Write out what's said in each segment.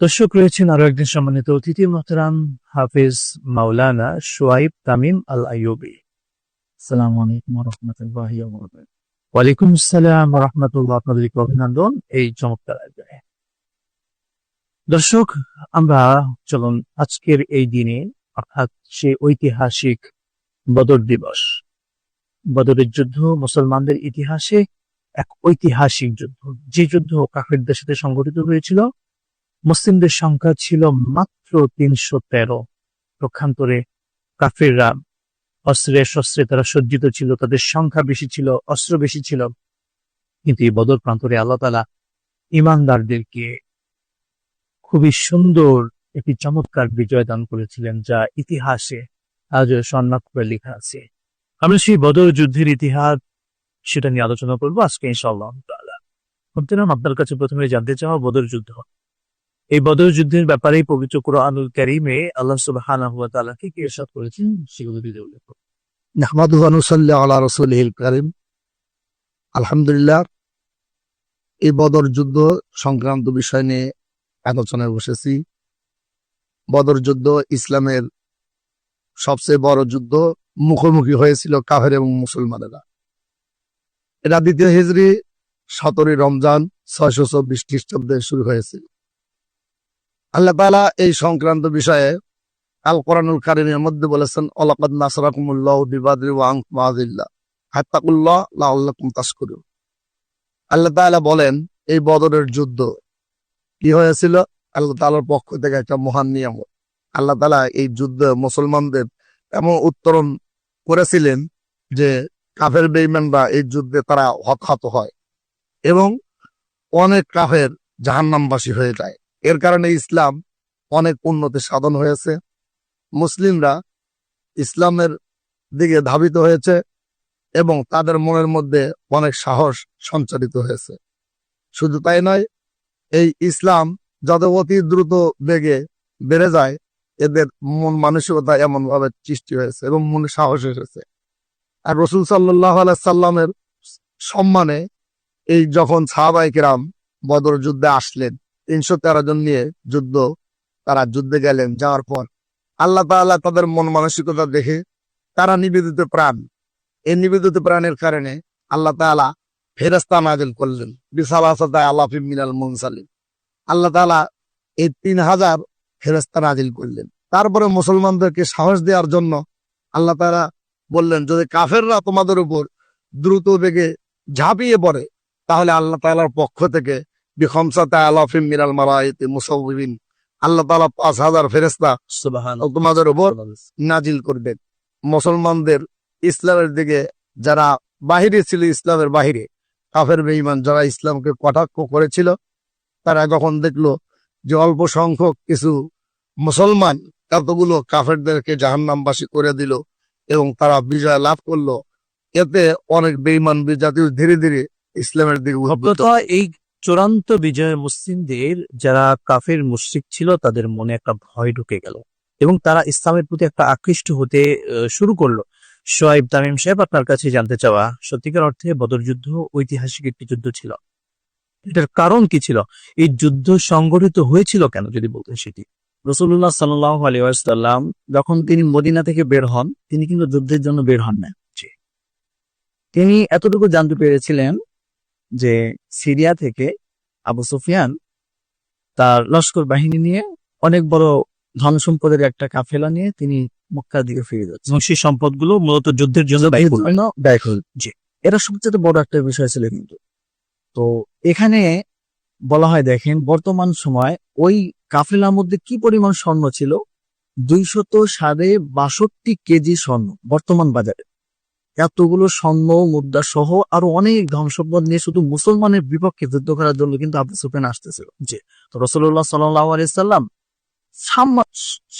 দর্শক রয়েছেন আরও একদিন সম্মানিত অতিথি মোহতারাম হাফিজ মাওলানা সোয়াইব তামিম আল আইয়ুবি আসসালামু আলাইকুম রহমতুল্লাহি ওয়ালাইকুম আসসালাম রহমতুল্লাহ আপনাদেরকে অভিনন্দন এই চমৎকার আয়োজনে। দর্শক আমরা চলুন আজকের এই দিনে অর্থাৎ সে ঐতিহাসিক বদর দিবস। বদরের যুদ্ধ মুসলমানদের ইতিহাসে এক ঐতিহাসিক যুদ্ধ। যে যুদ্ধ কাফেরদের সাথে সংগঠিত হয়েছিল মুসলিমদের সংখ্যা ছিল মাত্র তিনশো তেরো। পক্ষান্তরে কাফিররা অস্ত্রে শস্ত্রে তারা সজ্জিত ছিল, তাদের সংখ্যা বেশি ছিল, অস্ত্র বেশি ছিল। কিন্তু এই বদর প্রান্তরে আল্লাহ তালা ইমানদারদেরকে খুবই সুন্দর একটি চমৎকার বিজয় দান করেছিলেন, যা ইতিহাসে আজও স্বর্ণাক করে লেখা আছে। আমরা সেই বদর যুদ্ধের ইতিহাস সেটা নিয়ে আলোচনা করব। আজকে ইনশাআল্লাহ তাআলা। আপনার কাছে প্রথমে জানতে চাওয়া বদর যুদ্ধ। এই বদর যুদ্ধের ব্যাপারে পবিত্র কোরআনুল কারীমে আল্লাহ সুবহানাহু ওয়া তাআলা কি ইরশাদ করেছেন সেগুলো দিয়ে উল্লেখ করুন। নাহমাদুহু ওয়া নুসাল্লি আলা রাসূলিহিল কারীম। আলহামদুলিল্লাহ, এই বদর যুদ্ধ সংক্রান্ত বিষয় নিয়ে আলোচনায় বসেছি। বদর যুদ্ধ ইসলামের সবচেয়ে বড় যুদ্ধ মুখোমুখি হয়েছিল কাফের এবং মুসলমানেরা। এটা দ্বিতীয় হিজড়ি সতেরোই রমজান, ছয়শো চব্বিশ খ্রিস্টাব্দে শুরু হয়েছিল। আল্লাহ তালা এই সংক্রান্ত বিষয়ে আল কোরআনুল কারিমের মধ্যে বলেছেন, অলাকাদ নাসরাকুমুল্লাহ বিবাদরি ওয়া আযিল্লাহ হাত্তাকুল্লাহ তাশকুরুন। আল্লাহ তাআলা বলেন, এই বদরের যুদ্ধ কি হয়েছিল? আল্লাহ তাআলার পক্ষ থেকে একটা মহান নিয়ামত। আল্লাহ তালা এই যুদ্ধে মুসলমানদের এমন উত্তরণ করেছিলেন যে, কাফের বেঈমানরা এই যুদ্ধে তারা হতাহত হয় এবং অনেক কাফের জাহান্নামবাসী হয়ে যায়। এর কারণে ইসলাম অনেক উন্নতি সাধন হয়েছে। মুসলিমরা ইসলামের দিকে ধাবিত হয়েছে এবং তাদের মনের মধ্যে অনেক সাহস সঞ্চারিত হয়েছে। শুধু তাই নয়, এই ইসলাম যত অতি দ্রুত বেগে বেড়ে যায়, এদের মন মানসিকতা এমন ভাবে সৃষ্টি হয়েছে এবং মনে সাহস এসেছে। আর রসুল সাল্লাহ সাল্লামের সম্মানে এই যখন সাহাবাইকেরাম বদর যুদ্ধে আসলেন তিনশো তেরো জন নিয়ে যুদ্ধ, তারা যুদ্ধে গেলেন, যাওয়ার পর আল্লাহ তাআলা তাদের মন মানসিকতা দেখে তারা নিবেদিত প্রাণ। এই নিবেদিত প্রাণের কারণে আল্লাহ তাআলা ফেরেস্তা নাজিল করলেন। বিশালাসাতায় আলাফি মিনাল মুনসালিম আল্লাহ তাআলা এই তিন হাজার ফেরেস্তা নাজিল করলেন। তারপরে মুসলমানদেরকে সাহস দেওয়ার জন্য আল্লাহ তাআলা বললেন, যদি কাফেররা তোমাদের উপর দ্রুত বেগে ঝাঁপিয়ে পড়ে, তাহলে আল্লাহ তাআলার পক্ষ থেকে বিখমসাতে আলাফিম মিনাল মালাইতি মুসাউবিন আল্লাহ তাআলা পাঁচ হাজার ফেরেস্তা তোমাদের উপর নাজিল করবেন। মুসলমানদের ইসলামের দিকে যারা বাহিরে ছিল ইসলামের বাহিরে কাফের বেঈমান যারা ইসলামকে কটাক্ষ করেছিল তারা যখন দেখল যে অল্প সংখ্যক কিছু মুসলমান এতগুলো কাফেরদেরকে জাহান্নামবাসী করে দিল এবং তারা বিজয় লাভ করল এতে অনেক বেঈমান জাতীয় ধীরে ধীরে ইসলামের দিকে এই চূড়ান্ত বিজয়ে মুসলিমদের যারা কাফের মুশরিক ছিল, তাদের মনে একটা ভয় ঢুকে গেল এবং তারা ইসলামের প্রতি একটা আকৃষ্ট হতে শুরু করল। সোয়াইব তামিম সাহেব, আপনার কাছে জানতে চাওয়া সত্যিকার অর্থে বদর যুদ্ধ ঐতিহাসিক একটি যুদ্ধ ছিল। এটার কারণ কি ছিল? এই যুদ্ধ সংগঠিত হয়েছিল কেন, যদি বলতেন সেটি? রসুল্লাহ সাল্লাহ আলিয়াল্লাম যখন তিনি মদিনা থেকে বের হন, তিনি কিন্তু যুদ্ধের জন্য বের হন না। তিনি এতটুকু জানতে পেরেছিলেন যে সিরিয়া থেকে আবু সুফিয়ান তার লস্কর বাহিনী নিয়ে অনেক বড় ধন সম্পদের একটা কাফেলা নিয়ে তিনি মক্কার দিকে ফিরে যাচ্ছে সেই সম্পদগুলো মূলত যুদ্ধের জন্য ব্যয় করল। জন্য ব্যয় করল জি। এটা সবচেয়ে বড় একটা বিষয় ছিল কিন্তু তো এখানে বলা হয় দেখেন বর্তমান সময় ওই কাফেলার মধ্যে কি পরিমাণ স্বর্ণ ছিল দুইশত সাড়ে বাষট্টি কেজি স্বর্ণ বর্তমান বাজারে এতগুলো স্বর্ণ মুদ্রা সহ আরও অনেক ধন সম্পদ নিয়ে শুধু মুসলমানের বিপক্ষে যুদ্ধ করার জন্য কিন্তু আবু সুফিয়ান আসতেছিল। তো রসুল্লাহ সাল্লাহ আলাইসাল্লাম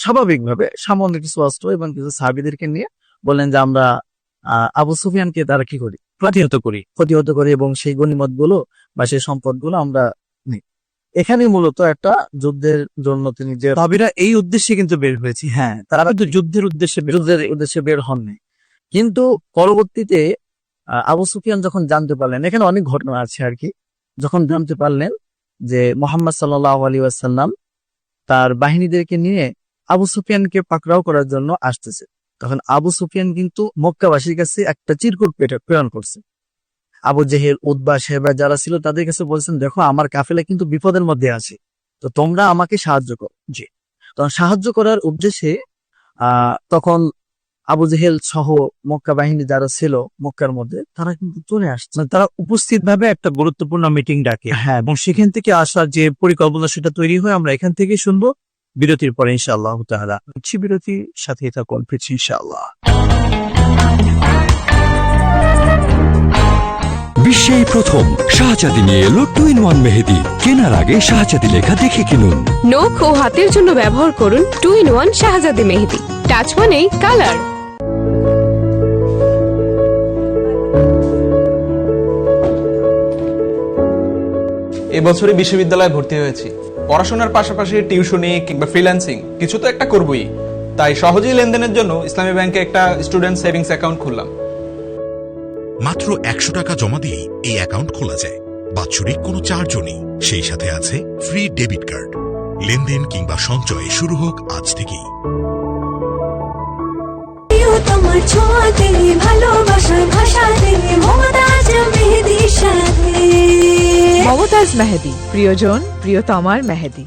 স্বাভাবিকভাবে সামান্য কিছু অস্ত্র এবং কিছু সাহাবিদেরকে নিয়ে বললেন যে আমরা আবু সুফিয়ানকে তারা কি করি? প্রতিহত করি। প্রতিহত করি এবং সেই গণিমতগুলো বা সেই সম্পদগুলো আমরা নিই। এখানে মূলত একটা যুদ্ধের জন্য তিনি যে তাবিরা এই উদ্দেশ্যে কিন্তু বের হয়েছি। হ্যাঁ তারা কিন্তু যুদ্ধের উদ্দেশ্যে যুদ্ধের উদ্দেশ্যে বের হননি। কিন্তু পরবর্তীতে আবু সুফিয়ান যখন জানতে পারলেন, এখানে অনেক ঘটনা আছে আর কি, যখন জানতে পারলেন যে মোহাম্মদ সাল্লাহ আলী আসাল্লাম তার বাহিনীদেরকে নিয়ে আবু সুফিয়ানকে পাকড়াও করার জন্য আসতেছে। তখন আবু সুফিয়ান কিন্তু মক্কাবাসীর কাছে একটা চিরকুট প্রেরণ করছে। আবু জেহেল উদ্বা সাহেবা যারা ছিল তাদের কাছে বলছেন, দেখো, আমার কাফেলা কিন্তু বিপদের মধ্যে আছে, তো তোমরা আমাকে সাহায্য করো। জি। তখন সাহায্য করার উদ্দেশ্যে তখন আবু জেহেল সহ মক্কা বাহিনী যারা ছিল মক্কার মধ্যে তারা কিন্তু চলে আসছে। মানে তারা উপস্থিত ভাবে একটা গুরুত্বপূর্ণ মিটিং ডাকে। হ্যাঁ এবং সেখান থেকে আসার যে পরিকল্পনা সেটা তৈরি হয় আমরা এখান থেকে শুনব বিরতির পরে ইনশাআল্লাহ হচ্ছে বিরতির সাথে থাকুন ফিরছি ইনশাআল্লাহ। বিশ্বেই প্রথম শাহজাদি নিয়ে এলো টু ইন ওয়ান মেহেদি। কেনার আগে শাহজাদি লেখা দেখে কিনুন। নখ ও হাতের জন্য ব্যবহার করুন two in one Shahzadi Mehedi. Touch মানেই কালার। এবছরই বিশ্ববিদ্যালয়ে ভর্তি হয়েছি। পড়াশোনার পাশাপাশি টিউশনি কিংবা ফ্রিল্যান্সিং কিছু তো একটা করবই। তাই সহজেই লেনদেনের জন্য ইসলামী ব্যাংকে একটা স্টুডেন্ট সেভিংস অ্যাকাউন্ট খুললাম। মাত্র একশো টাকা জমা দিয়েই এই অ্যাকাউন্ট খোলা যায়। বাৎসরিক কোনো চার্জও নেই। সেই সাথে আছে ফ্রি ডেবিট কার্ড লেনদেন কিংবা সঞ্চয় শুরু হোক আজ থেকেই। তোমার ছোঁয়াতে ভালোবাসার ভাষাতে মমতাজ মেহেদির সাথে। মমতাজ মেহেদি প্রিয়জন প্রিয়তমার মেহেদি।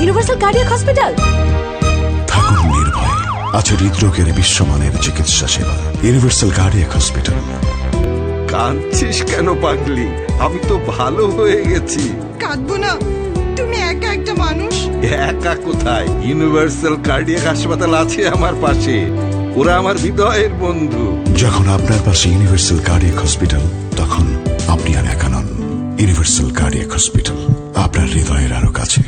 ইউনিভার্সাল কার্ডিয়াক হসপিটাল থাকুন নির্ভয় আছে হৃদরোগের বিশ্বমানের চিকিৎসা সেবা ইউনিভার্সাল কার্ডিয়াক হসপিটাল কাঁদছিস কেন পাগলি? আমি তো ভালো হয়ে গেছি। কাঁদবো না। তুমি একা একটা মানুষ? একা কোথায়? ইউনিভার্সাল কার্ডিয়াক হাসপাতাল আছে আমার পাশে। ওরা আমার হৃদয়ের বন্ধু। যখন আপনার পাশে ইউনিভার্সাল কার্ডিয়াক হসপিটাল তখন আপনি আর একা নন। ইউনিভার্সাল কার্ডিয়াক হসপিটাল আপনার হৃদয়ের আরও কাছে।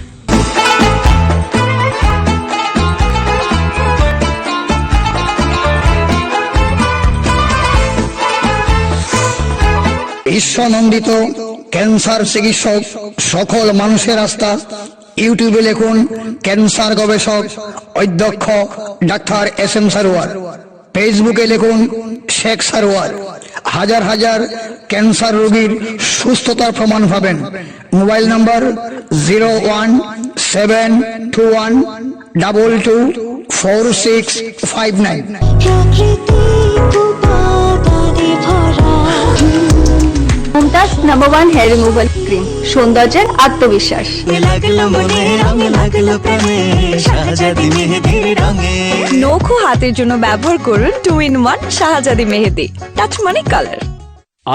ঈশ্বরনন্দিত ক্যান্সার চিকিৎসক সকল মানুষের আস্থা ইউটিউবে লিখুন, ক্যান্সার গবেষক, অধ্যক্ষ, ডাক্তার এস এম সারোয়ার। ফেসবুকে লিখুন, শেখ সারোয়ার। হাজার হাজার ক্যান্সার রোগীর সুস্থতার প্রমাণ পাবেন। Mobile number zero one seven two one double two four six five nine. Mumtaz number one hair removal cream সৌন্দর্যের আত্মবিশ্বাস। নখ হাতের জন্য ব্যবহার করুন two in one Shahzadi Mehedi. Touch মানে কালার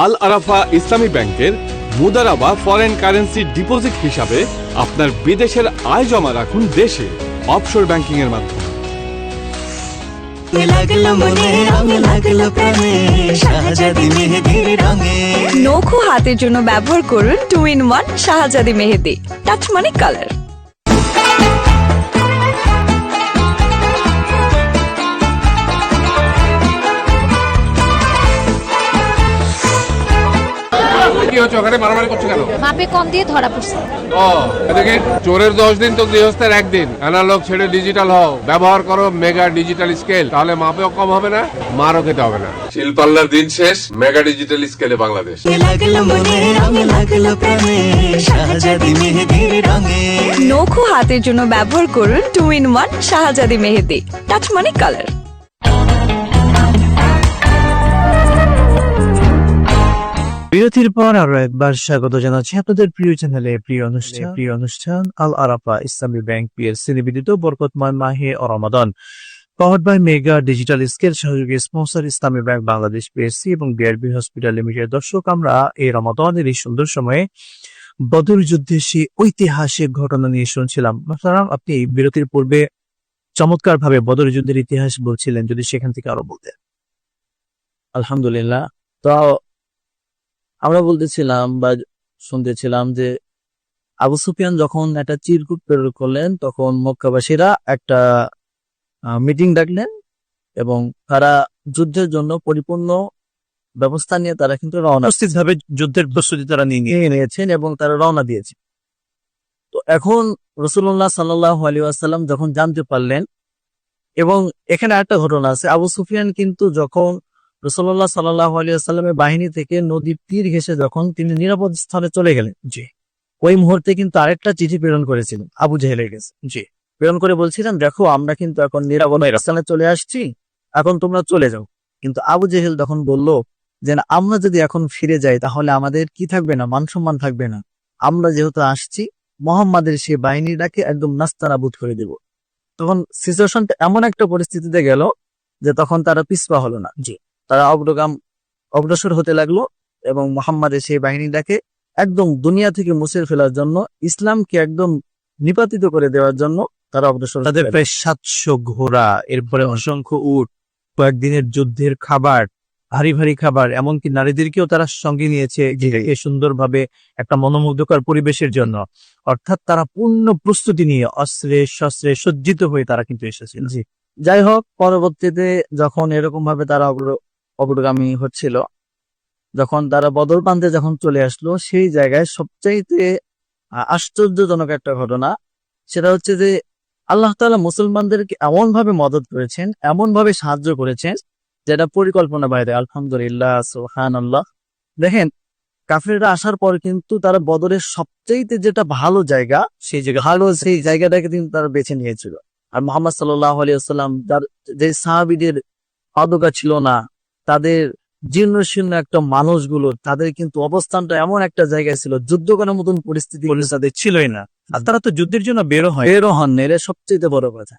আল আরাফা ইসলামী ব্যাংকের মুদারাবা ফরেন কারেন্সি ডিপোজিট হিসাবে আপনার বিদেশের আয় জমা রাখুন দেশে। অফশোর ব্যাংকিং এর মাধ্যমে। লাগল মনে রং লাগল প্রাণে শাহজাদি মেহেদির রঙে। নখু হাতের জন্য ব্যবহার করুন two in one Shahzadi Mehedi. Touch মানে কালার কি হচ্ছে ওখানে মারামারি করছ কেন? মাপে কম দিয়ে ধরা পড়ছে। ও এদিকে চোরের দশ দিন তো গৃহস্থের একদিন। অ্যানালগ ছেড়ে ডিজিটাল হও। ব্যবহার করো মেগা ডিজিটাল স্কেল তাহলে মাপেও কম হবে না মারও খেতে হবে না। শিলপাল্লার দিন শেষ মেগা ডিজিটাল স্কেলে বাংলাদেশ। নখ হাতের জন্য ব্যবহার করুন two in one Shahzadi Mehedi. Touch মানে কালার বিরতির পর আরও একবার স্বাগত জানাচ্ছি আপনাদের প্রিয় চ্যানেলে প্রিয় অনুষ্ঠান। প্রিয় অনুষ্ঠান আল আরাফা ইসলামী ব্যাংক পিএলসি নিবেদিত বরকতময় মাহে ও রমাদান। Powered by mega digital scale সহযোগী sponsor Islami bank Bangladesh PSC এবং বিআরবি হসপিটাল লিমিটেড। দর্শক আমরা এই রমাদানের এই সুন্দর সময়ে বদর যুদ্ধে সেই ঐতিহাসিক ঘটনা নিয়ে শুনছিলাম। আপনি বিরতির পূর্বে চমৎকার ভাবে বদর যুদ্ধের ইতিহাস বলছিলেন যদি সেখান থেকে আরও বলতেন। আলহামদুলিল্লাহ। তো আমরা বলতেছিলাম বা শুনতেছিলাম যে আবু সুফিয়ান যখন একটা চিরকুট প্রেরণ করলেন তখন মক্কাবাসীরা একটা মিটিং ডাকলেন এবং তারা যুদ্ধের জন্য পরিপূর্ণ ব্যবস্থা নিয়ে তারা কিন্তু রওনা ভাবে যুদ্ধের প্রস্তুতি তারা নিয়ে নিয়ে নিয়েছেন এবং তারা রওনা দিয়েছে। তো এখন রসুল্লাহ সাল্লাহ আলী আসাল্লাম যখন জানতে পারলেন এবং এখানে একটা ঘটনা আছে আবু সুফিয়ান কিন্তু যখন রসল্লাহ সাল্লাহ আলিয়াল্লামের বাহিনী থেকে নদীর তীর ঘেসে যখন তিনি নিরাপদ স্থানে চলে গেলেন, জি, ওই মুহূর্তে কিন্তু আরেকটা চিঠি প্রেরণ করেছিলেন, আবু জেহেলের কাছে, জি, প্রেরণ করে বলছিলেন, দেখো, আমরা কিন্তু এখন নিরাপদ চলে আসছি, এখন তোমরা চলে যাও। কিন্তু আবু জেহেল তখন বলল যে আমরা যদি এখন ফিরে যাই, তাহলে আমাদের কি থাকবে না? মান সম্মান থাকবে না। আমরা যেহেতু আসছি, মোহাম্মদের সেই বাহিনীটাকে একদম নাস্তানাবুদ করে দেব। তখন সিচুয়েশনটা এমন একটা পরিস্থিতিতে গেল যে, তখন তারা পিছপা হলো না, জি। তারা অগ্রগাম অগ্রসর হতে লাগল এবং মোহাম্মদের সেই বাহিনীটাকে একদম দুনিয়া থেকে মুছে ফেলার জন্য ইসলামকে একদম নিপাতিত করে দেওয়ার জন্য তারা অগ্রসর তাদের প্রায় সাতশো ঘোড়া এরপরে অসংখ্য উট কয়েকদিনের যুদ্ধের খাবার ভারী ভারী খাবার এমনকি নারীদেরকেও তারা সঙ্গে নিয়েছে এ সুন্দরভাবে একটা মনোমুগ্ধকর পরিবেশের জন্য। অর্থাৎ তারা পূর্ণ প্রস্তুতি নিয়ে অস্ত্রে শস্ত্রে সজ্জিত হয়ে তারা কিন্তু এসেছিল। জি। যাই হোক পরবর্তীতে যখন এরকম ভাবে তারা অগ্র- অগ্রগামী হচ্ছিল। যখন তারা বদর প্রান্তে যখন চলে আসলো, সেই জায়গায় সবচাইতে আশ্চর্যজনক একটা ঘটনা। সেটা হচ্ছে যে, আল্লাহ তাআলা মুসলমানদেরকে এমন ভাবে মদত করেছেন এমন ভাবে সাহায্য করেছেন, যেটা পরিকল্পনা বাইরে আলহামদুলিল্লাহ সুহান আল্লাহ দেখেন, কাফিররা আসার পর কিন্তু তারা বদরের সবচাইতে যেটা ভালো জায়গা, সেই জায়গা, ভালো সেই জায়গাটাকে কিন্তু তারা বেছে নিয়েছিল। আর মোহাম্মদ সাল্লাহ আলিয়াল্লাম তার যে সাহাবিদের পাদকা ছিল না তাদের জীর্ণ শীর্ণ একটা মানুষগুলো তাদের কিন্তু অবস্থানটা এমন একটা জায়গায় ছিল যুদ্ধ করার মতন পরিস্থিতি তাদের ছিলই না। আর তারা তো যুদ্ধের জন্য বেরো হয়। বেরো হন এটা সবচেয়ে বড় কথা।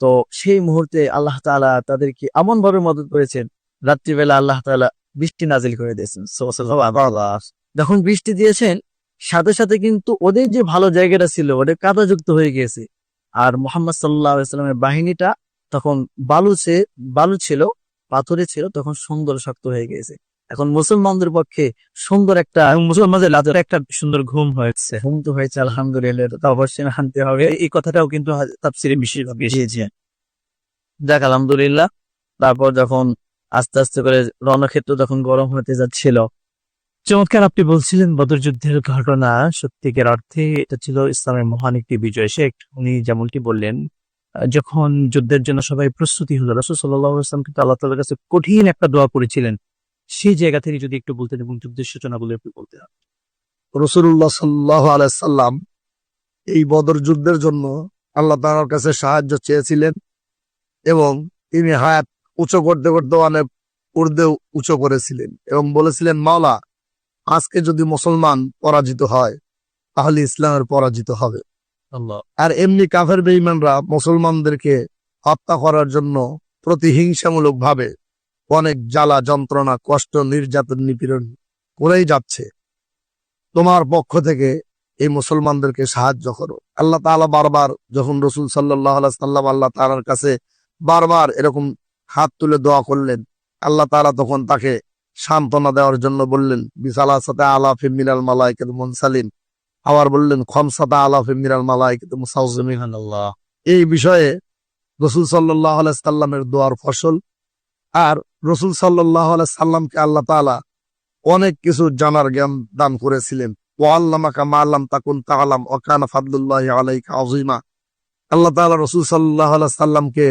তো সেই মুহূর্তে আল্লাহ তাআলা তাদেরকে এমন ভাবে মদত করেছেন রাত্রিবেলা আল্লাহ তাআলা বৃষ্টি নাজিল করে দিয়েছেন। যখন বৃষ্টি দিয়েছেন সাথে সাথে কিন্তু ওদের যে ভালো জায়গাটা ছিল ওদের কাদাযুক্ত হয়ে গিয়েছে। আর মোহাম্মদ সাল্লাহ ইসলামের বাহিনীটা তখন বালুচে বালু ছিল পাথরে ছিল তখন সুন্দর শক্ত হয়ে গিয়েছে। এখন মুসলমানদের পক্ষে সুন্দর একটা মুসলমানদের রাতের একটা সুন্দর ঘুম হয়েছে। ঘুম তো হয়েছে আলহামদুলিল্লাহ তো অবশ্যই মানতে হবে এই কথাটাও কিন্তু তাফসিরে বিশেষভাবে এসেছে যাক আলহামদুলিল্লাহ তারপর যখন আস্তে আস্তে করে রণক্ষেত্র যখন গরম হতে যাচ্ছিল চমৎকার আপনি বলছিলেন বদর যুদ্ধের ঘটনা। সত্যিকার অর্থে এটা ছিল ইসলামের মহান একটি বিজয়। শেখ উনি যেমনটি বললেন যখন যুদ্ধের জন্য সবাই প্রস্তুতি হলো, রসুল সাল্লাম কিন্তু আল্লাহ তালার কাছে কঠিন একটা দোয়া করেছিলেন সেই জায়গা থেকে যদি একটু বলতেন এবং যুদ্ধের সূচনা বলে একটু বলতেন। রসুল্লাহ সাল্লাহ আলাইসাল্লাম এই বদর যুদ্ধের জন্য আল্লাহ তালার কাছে সাহায্য চেয়েছিলেন এবং তিনি হায়াত উঁচু করতে করতে অনেক উর্দে উঁচু করেছিলেন এবং বলেছিলেন, মাওলা, আজকে যদি মুসলমান পরাজিত হয়, তাহলে ইসলামের পরাজিত হবে। আর এমনি কাফের বেঈমানরা মুসলমানদেরকে হত্যা করার জন্য প্রতিহিংসামূলক ভাবে অনেক জ্বালা, যন্ত্রণা, কষ্ট, নির্যাতন, নিপীড়ন করেই যাচ্ছে। তোমার পক্ষ থেকে এই মুসলমানদেরকে সাহায্য করো। আল্লাহ তাআলা বারবার যখন রসুল সাল্লাহ সাল্লাম আল্লাহ তাআলার কাছে বারবার এরকম হাত তুলে দোয়া করলেন, আল্লাহ তাআলা তখন তাকে সান্ত্বনা দেওয়ার জন্য বললেন বিশালা সাথে আলাফে মিনাল মালাইকাত মুনসালিন। আবার বললেন খমসাতা আলাফে মিনাল মালাইকাত মুসাউজিমিন আল্লাহ এই বিষয়ে রসুল সাল্লাহ সাল্লামের দোয়ার ফসল। আর রসুল সাল্লাহ সাল্লামকে আল্লাহ তাআলা অনেক কিছু জানার জ্ঞান দান করেছিলেন। ও আল্লামাকা মা আল্লাম তাকুন তাআলাম ও কানা ফাদলুল্লাহ আলাইকা আযীমা। আল্লাহ তাআলা রসুল সাল্লাহ সাল্লামকে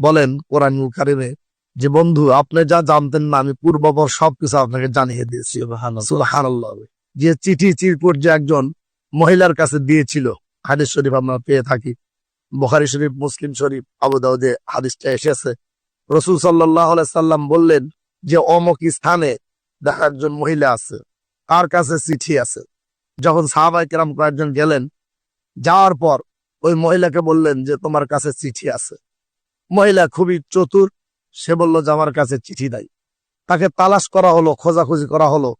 বলেন কোরআন কারিমে যে, বন্ধু, আপনি যা জানতেন না, আমি পূর্ববর সবকিছু আপনাকে জানিয়ে দিয়েছি। যে চিঠি চিরপুর যে একজন মহিলার কাছে দিয়েছিল। হাদিস শরীফ আমরা পেয়ে থাকি। বুখারী শরীফ, মুসলিম শরীফ, আবু দাউদে হাদিসটা এসেছে। রসুল সাল্লাহ সাল্লাম বললেন যে অমক স্থানে দেখা একজন মহিলা আছে। তার কাছে চিঠি আছে। যখন সাহাবাই কেরাম কয়েকজন গেলেন, যাওয়ার পর ওই মহিলাকে বললেন যে, তোমার কাছে চিঠি আছে। মহিলা খুবই চতুর। সে বলল যে, আমার কাছে চিঠি নাই। তাকে তালাশ করা হলো, খোঁজাখুঁজি করা হলো,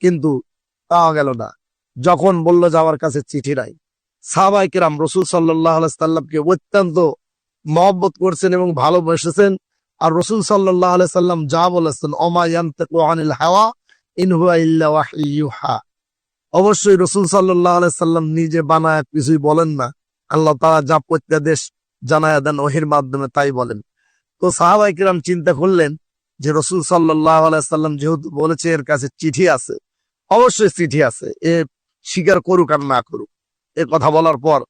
কিন্তু পাওয়া গেল না। যখন বলল যে আমার কাছে চিঠি নাই সাহাবাই কিরাম রসুল সাল্লাহ সাল্লামকে অত্যন্ত মহব্বত করছেন এবং ভালোবেসেছেন। আর রসুল সাল্লাহ সাল্লাম যা বলেছেন অমায়ান্তেকু হাওয়া অবশ্যই রসুল সাল্লাম নিজে বানায় কিছুই বলেন না। আল্লাহ তাআলা যা প্রত্যাদেশ জানায় দেন, ওহির মাধ্যমে তাই বলেন। তো সাহাবাই কিরাম চিন্তা করলেন যে রসুল সাল্লাহ সাল্লাম যেহেতু বলেছে, এর কাছে চিঠি আছে, অবশ্যই চিঠি আছে। এ স্বীকার করুক আর না করুক। এ কথা বলার পর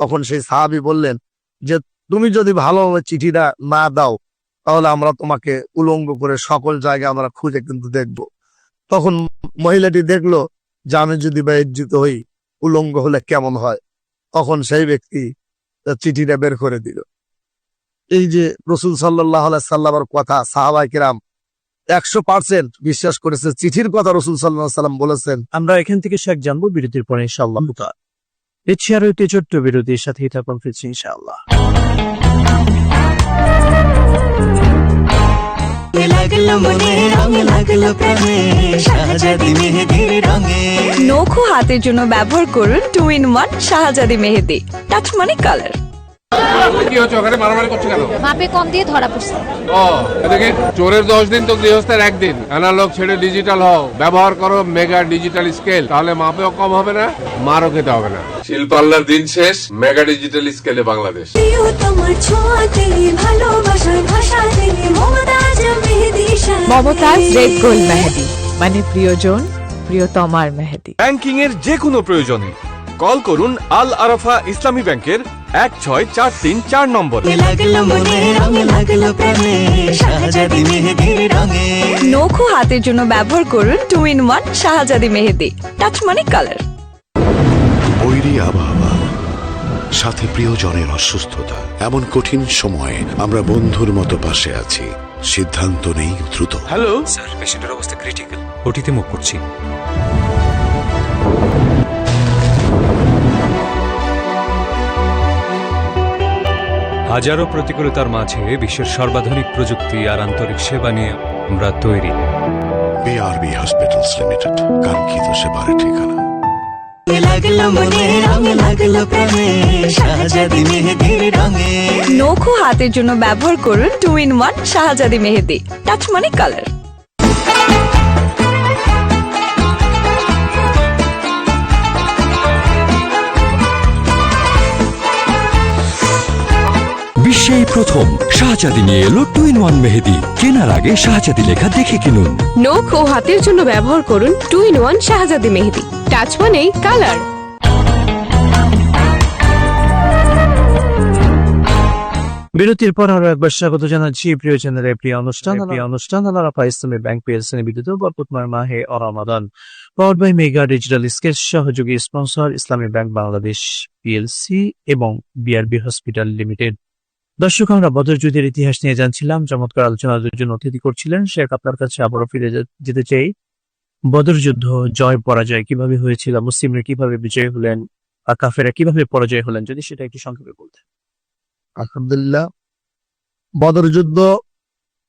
তখন সেই সাহাবি বললেন যে, তুমি যদি ভালোভাবে চিঠিটা না দাও, তাহলে আমরা তোমাকে উলঙ্গ করে সকল জায়গায় আমরা খুঁজে কিন্তু দেখব। তখন মহিলাটি দেখল যে, আমি যদি বা হই, উলঙ্গ হলে কেমন হয়? তখন সেই ব্যক্তি চিঠিটা বের করে দিল। এই যে রসুল সাল্লাহ সাল্লামের কথা সাহাবাই কিরাম একশো পার্সেন্ট বিশ্বাস করেছে। চিঠির কথা রসুল সাল্লাহ সাল্লাম বলেছেন। আমরা এখান থেকে শেখ জানব বিরতির পরে ইনশাআল্লাহ ইচ্ছে আরও একটি ছোট্ট বিরতির সাথে থাকুন ফিরছি মনে রঙে নখো হাতের জন্য ব্যবহার করুন two in one Shahzadi Mehedi. Touch মানে কালার কি হচ্ছে ওখানে মারামারি করছে কেন? মাপে কম দিয়ে ধরা পড়ছে। ও এদিকে চোরের দশ দিন তো গৃহস্থের একদিন। অ্যানালগ ছেড়ে ডিজিটাল হও। ব্যবহার করো মেগা ডিজিটাল স্কেল তাহলে মাপেও কম হবে না মারও খেতে হবে না। শিল্পাল্লার দিন শেষ মেগা ডিজিটাল স্কেলে বাংলাদেশ। মমতাজ রেড মেহেদি। মানে প্রিয়জন প্রিয়তমার মেহেদি। ব্যাংকিং এর যে কোনো প্রয়োজনে কল করুন আল আরাফা ইসলামী ব্যাংকের এক ছয় চার তিন চার নম্বরে। নখো হাতের জন্য ব্যবহার করুন two in one Shahzadi Mehedi touch মানে কালার বৈরী আবহাওয়া সাথে প্রিয়জনের অসুস্থতা। এমন কঠিন সময়ে আমরা বন্ধুর মতো পাশে আছি। সিদ্ধান্ত নেই দ্রুত। হ্যালো স্যার পেশেন্টের অবস্থা ক্রিটিক্যাল ওটিতে মুভ করছি। হাজারো প্রতিকূলতার মাঝে বিশ্বের সর্বাধুনিক প্রযুক্তি আর আন্তরিক সেবা নিয়ে আমরা তৈরি। বিআরবি হসপিটালস লিমিটেড কাঙ্ক্ষিত সেবার ঠিকানা। লাগল মনে রং লাগল প্রাণে শাহজাদি মেহেদির রঙে। নখো হাতের জন্য ব্যবহার করুন two in one Shahzadi Mehedi touch মানে কালার প্রথম শাহজাদি নিয়ে এলো টু ইন ওয়ান মেহেদি। কেনার আগে শাহজাদি লেখা দেখে কিনুন। নখ ও হাতের জন্য ব্যবহার করুন two in one Shahzadi Mehedi. Touch মানেই কালার। বিরতির পর আরও একবার স্বাগত জানাচ্ছি প্রিয় চ্যানেলের প্রিয় অনুষ্ঠান প্রিয় অনুষ্ঠান আল্লাহ রাফা ইসলামী ব্যাংক পিএলসি নিবেদিত বরকতময় মাহে অরমাদান power by mega digital sketch সহযোগী sponsor Islami bank Bangladesh PLC এবং বিআরবি হসপিটাল লিমিটেড দর্শক, আমরা বদরযুদ্ধের ইতিহাস নিয়ে জানছিলাম। চমৎকার আলোচনার জন্য অতিথি করছিলেন শেখ আপনার কাছে আবারও ফিরে যেতে চাই। বদর যুদ্ধ, জয়, পরাজয় কীভাবে হয়েছিল? মুসলিমরা কীভাবে বিজয় হলেন? আর কাফেরা কীভাবে পরাজয় হলেন? যদি সেটা একটু সংক্ষেপে বলতেন। আলহামদুলিল্লাহ, বদর যুদ্ধ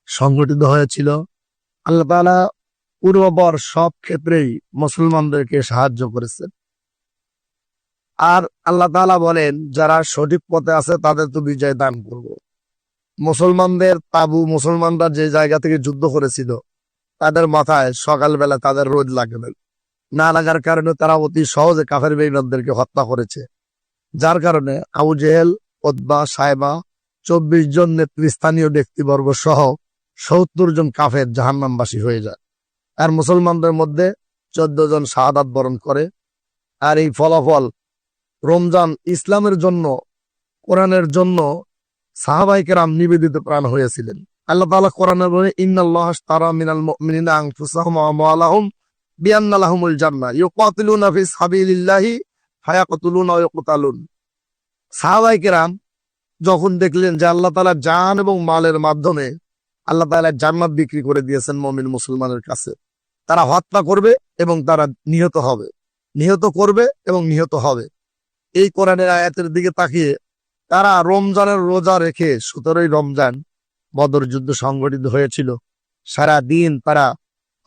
সংগঠিত হয়েছিল। আল্লাহ তাআলা পূর্বপর সব ক্ষেত্রেই মুসলমানদেরকে সাহায্য করেছেন। আর আল্লাহ তাআলা বলেন, যারা সঠিক পথে আছে তাদের তো বিজয় দান করব। মুসলমানদের তাবু, মুসলমানরা যে জায়গা থেকে যুদ্ধ করেছিল, তাদের মাথায় সকালবেলা তাদের রোদ লাগে না। লাগার কারণে তারা অতি সহজে কাফের বেইমানদেরকে হত্যা করেছে। যার কারণে আবু জেহেল ওদবা সাহেবা চব্বিশ জন নেতৃস্থানীয় ব্যক্তিবর্গ সহ সত্তর জন কাফের জাহান্নামবাসী হয়ে যায়। আর মুসলমানদের মধ্যে চোদ্দ জন শাহাদাত বরণ করে। আর এই ফলাফল রমজান ইসলামের জন্য, কোরআনের জন্য সাহাবাইকেরাম নিবেদিত প্রাণ হয়েছিলেন। আল্লাহ তাআলা কোরআনে বলে, ইন্নাল্লাহ তারা মিনাল মুমিনিনা আনফুসাহুম ওয়া আমওয়ালাহুম বিআন্না লাহুমুল জান্নাহ ইউকাতিলুনা ফায়াকতুলুনা ওয়া ইউকতালুন। সাহাবাইকেরাম যখন দেখলেন যে আল্লাহ তালা জান এবং মালের মাধ্যমে আল্লাহ তালা জান্নাত বিক্রি করে দিয়েছেন মমিন মুসলমানের কাছে, তারা হত্যা করবে এবং তারা নিহত হবে। নিহত করবে এবং নিহত হবে। এই কোরআনের আয়াতের দিকে তাকিয়ে তারা রমজানের রোজা রেখে সতেরোই রমজান বদর যুদ্ধ সংগঠিত হয়েছিল। সারা দিন তারা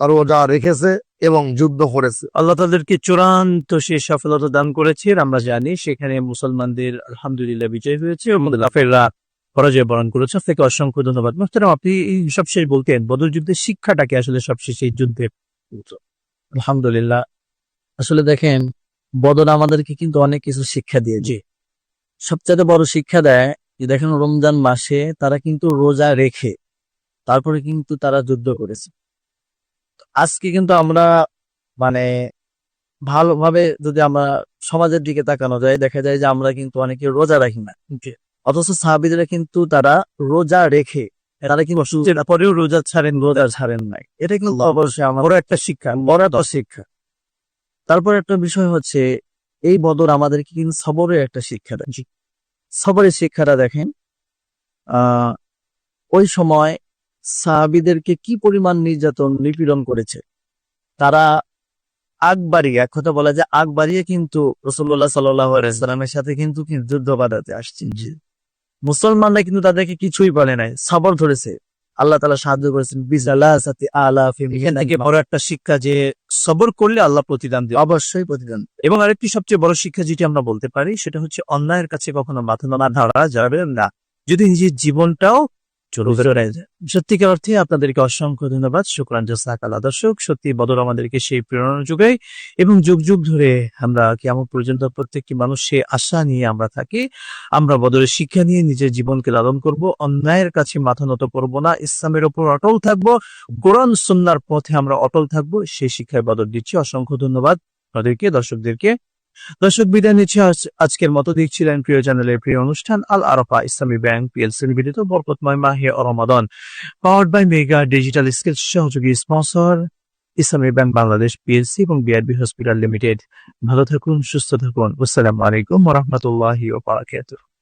রোজা রেখেছে এবং যুদ্ধ করেছে। আল্লাহ তাদেরকে চূড়ান্ত সে সফলতা দান করেছে আমরা জানি সেখানে মুসলমানদের আলহামদুলিল্লাহ বিজয় হয়েছে এবং লাফেররা পরাজয় বরণ করেছে। থেকে অসংখ্য ধন্যবাদ। মোহতারাম আপনি সবশেষ বলতেন বদল যুদ্ধের শিক্ষাটাকে আসলে সবশেষ এই যুদ্ধে আলহামদুলিল্লাহ। আসলে দেখেন বদর আমাদেরকে কিন্তু অনেক কিছু শিক্ষা দিয়েছে সবচেয়ে বড় শিক্ষা দেয় যে দেখেন রমজান মাসে তারা কিন্তু রোজা রেখে তারপরে কিন্তু তারা যুদ্ধ করেছে। আজকে কিন্তু আমরা মানে ভালোভাবে যদি আমরা সমাজের দিকে তাকানো যায় দেখা যায় যে আমরা কিন্তু অনেকে রোজা রাখি না। অথচ সাহাবিদরা কিন্তু তারা রোজা রেখে তারা কিন্তু পরেও রোজা ছাড়েন। রোজা ছাড়েন নাই। এটা কিন্তু অবশ্যই আমার বড় একটা শিক্ষা। বড় একটা শিক্ষা। তারপর একটা বিষয় হচ্ছে এই বদর আমাদেরকে কিন্তু সবরের একটা শিক্ষা দেয়। সবরের শিক্ষাটা দেখেন আহ ওই সময় সাহাবিদেরকে কি পরিমাণ নির্যাতন নিপীড়ন করেছে? তারা আগ বাড়িয়ে এক কথা বলা যায় আগ বাড়িয়ে কিন্তু রসুল্লাহ সাল্লামের সাথে কিন্তু যুদ্ধ বাধাতে আসছেন মুসলমানরা কিন্তু তাদেরকে কিছুই বলে নাই সাবর ধরেছে। আল্লাহ তালা সাহায্য করেছেন আলা এখান থেকে বড় একটা শিক্ষা যে সবর করলে আল্লাহ প্রতিদান দিবে অবশ্যই প্রতিদান। এবং আরেকটি সবচেয়ে বড় শিক্ষা যেটি আমরা বলতে পারি সেটা হচ্ছে অন্যায়ের কাছে কখনো মাথা না ধরা যাবে না। যদি নিজের জীবনটাও সত্যিকার অর্থে আপনাদেরকে অসংখ্য ধন্যবাদ। শুক্রান জাসাকালা দর্শক। সত্যি বদর আমাদেরকে সেই প্রেরণা যোগায় এবং যুগ যুগ ধরে আমরা কেমন পর্যন্ত প্রত্যেকটি মানুষ সে আশা নিয়ে আমরা থাকি। আমরা বদরের শিক্ষা নিয়ে নিজের জীবনকে লালন করব। অন্যায়ের কাছে মাথা নত করব না। ইসলামের ওপর অটল থাকব। কোরআন সুন্নার পথে আমরা অটল থাকব। সেই শিক্ষায় বদল দিচ্ছি। অসংখ্য ধন্যবাদ। আপনাদেরকে দর্শকদেরকে দর্শক, বিদায় নিচ্ছে। আজকের মতো দেখছিলেন প্রিয় চ্যানেলের প্রিয় অনুষ্ঠান, আল আরফা, ইসলামী ব্যাংক, পিএলসি নিবেদিত বরকতময় মাহে রমাদান। Powered by mega digital skill সহযোগী sponsor, Islami bank Bangladesh PLC এবং বিআরবি হসপিটাল লিমিটেড। ভালো থাকুন, সুস্থ থাকুন। আসসালামু আলাইকুম রহমতুল্লাহি ও বারাকাতুহু।